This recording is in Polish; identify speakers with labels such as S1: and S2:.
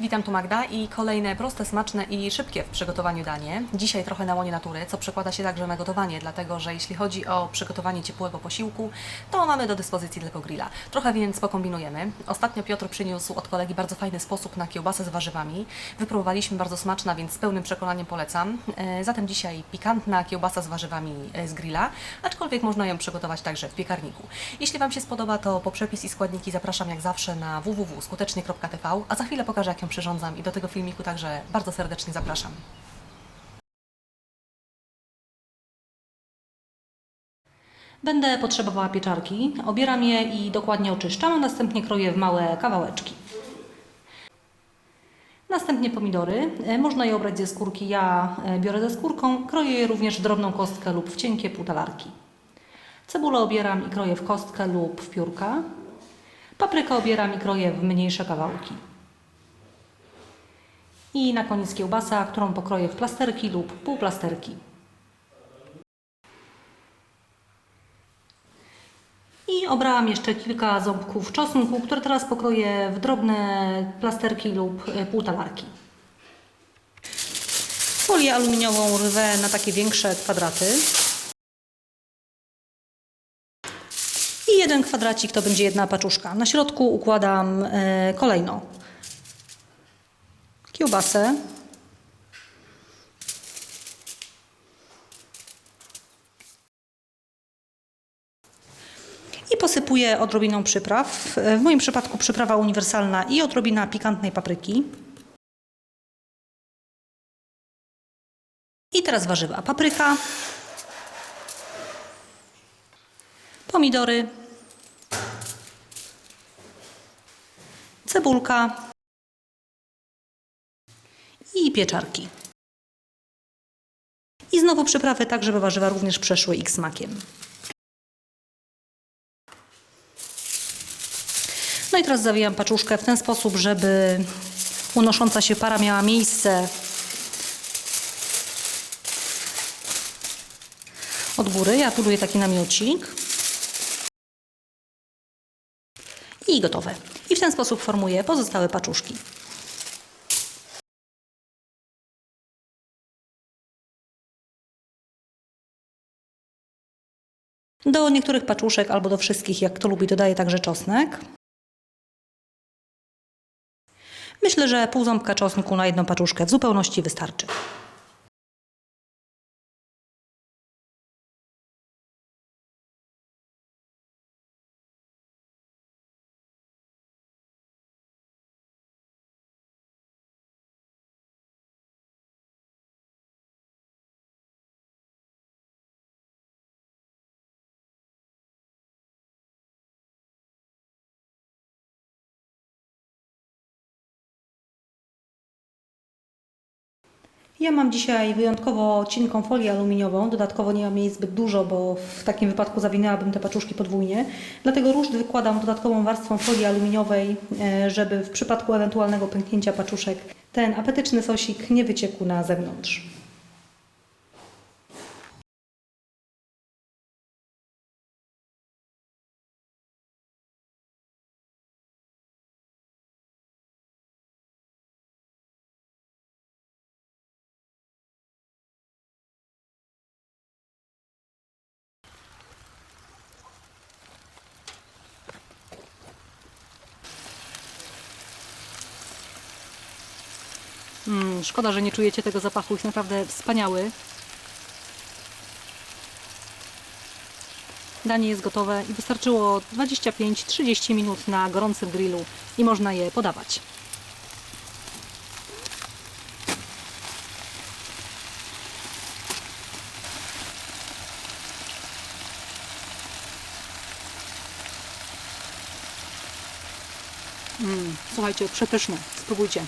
S1: Witam tu Magda i kolejne proste, smaczne i szybkie w przygotowaniu danie. Dzisiaj trochę na łonie natury, co przekłada się także na gotowanie, dlatego że jeśli chodzi o przygotowanie ciepłego posiłku, to mamy do dyspozycji tylko grilla. Trochę więc pokombinujemy. Ostatnio Piotr przyniósł od kolegi bardzo fajny sposób na kiełbasę z warzywami. Wypróbowaliśmy bardzo smaczna, więc z pełnym przekonaniem polecam. E, Zatem dzisiaj pikantna kiełbasa z warzywami e, z grilla, aczkolwiek można ją przygotować także w piekarniku. Jeśli Wam się spodoba, to po przepis i składniki zapraszam jak zawsze na www.skutecznie.tv, a za chwilę pokażę jak ją przyrządzam i do tego filmiku także bardzo serdecznie zapraszam. Będę potrzebowała pieczarki. Obieram je i dokładnie oczyszczam, a następnie kroję w małe kawałeczki. Następnie pomidory. E, Można je obrać ze skórki. Ja e, biorę ze skórką. Kroję je również w drobną kostkę lub w cienkie półtalarki. Cebulę obieram i kroję w kostkę lub w piórka. Paprykę obieram i kroję w mniejsze kawałki. I na koniec kiełbasa, którą pokroję w plasterki lub półplasterki. I obrałam jeszcze kilka ząbków czosnku, które teraz pokroję w drobne plasterki lub e, półtalarki. Folię aluminiową rwę na takie większe kwadraty. I jeden kwadracik to będzie jedna paczuszka. Na środku układam e, kolejno kiełbasę. I posypuję odrobiną przypraw. W moim przypadku przyprawa uniwersalna i odrobina pikantnej papryki. I teraz warzywa. Papryka, pomidory, cebulka i pieczarki. I znowu przyprawy tak, żeby warzywa również przeszły ich smakiem. No i teraz zawijam paczuszkę w ten sposób, żeby unosząca się para miała miejsce od góry. Ja buduję taki namiocik. I gotowe. I w ten sposób formuję pozostałe paczuszki. Do niektórych paczuszek albo do wszystkich, jak kto lubi, dodaję także czosnek. Myślę, że pół ząbka czosnku na jedną paczuszkę w zupełności wystarczy. Ja mam dzisiaj wyjątkowo cienką folię aluminiową. Dodatkowo nie mam jej zbyt dużo, bo w takim wypadku zawinęłabym te paczuszki podwójnie. Dlatego ruszt wykładam dodatkową warstwą folii aluminiowej, e, żeby w przypadku ewentualnego pęknięcia paczuszek ten apetyczny sosik nie wyciekł na zewnątrz. Mm, szkoda, że nie czujecie tego zapachu, jest naprawdę wspaniały. Danie jest gotowe i wystarczyło 25-30 minut na gorącym grillu i można je podawać. Mm, słuchajcie, przepyszne. Spróbujcie.